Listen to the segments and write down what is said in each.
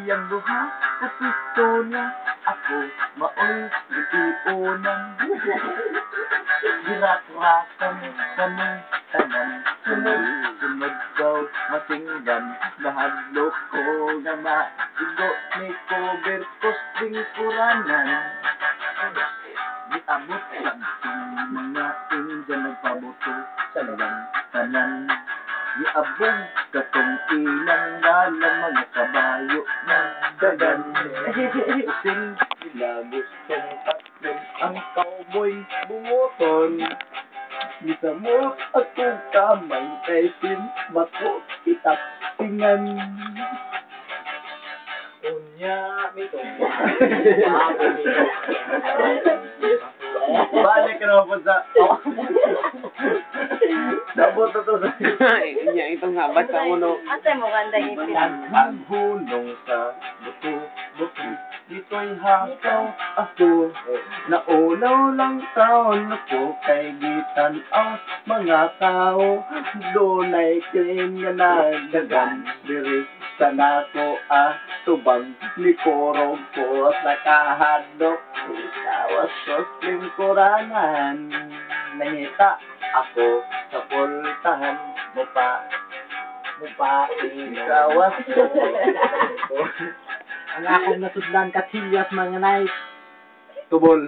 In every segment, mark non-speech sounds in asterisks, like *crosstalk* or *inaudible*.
iyang duha *laughs* sa pistola ako maoy litionan girak-rakan kanang tanan. Sunod sunod daw matinggan. Nahadlok ko nga maigo ni cover posting kuranan Giabot lang yung mga inja nagpabuto sa lang tanan. Giabong katong ilang dalang mga kabayo na dagan. Sing sila gustong tatlong ang cowboy bungoton. Gisamot akong kamay kay sin mato itak singan. Unya, mito. *laughs* Balik ka naman po sa... *laughs* Dabot na to sa... Iya, itong habat sa uno. Ate mo ganda yung Ang hulong sa buto, buto, dito'y hakaw ako. Naulaw lang taon ako kay gitan ang mga tao. Dunay king nga nagdagan, diri sa nako ah, tubang ni korog ko sa kahadlok. Tawas ko lingkurangan, nangita ako sa pultahan mo pa Ikawas ko. *laughs* Ang akong nasudlan katiyas mga night. Tubol.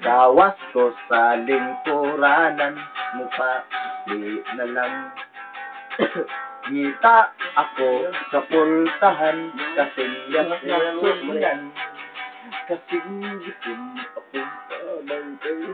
Gawas ko sa lingkuranan mo pa di na lang. *coughs* Ngita ako sa pultahan kasi yan nasulan. Kasi gitin ako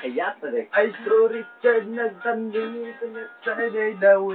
Kaya pa rin. Ay, so Richard, nagtanding ito na sa day daw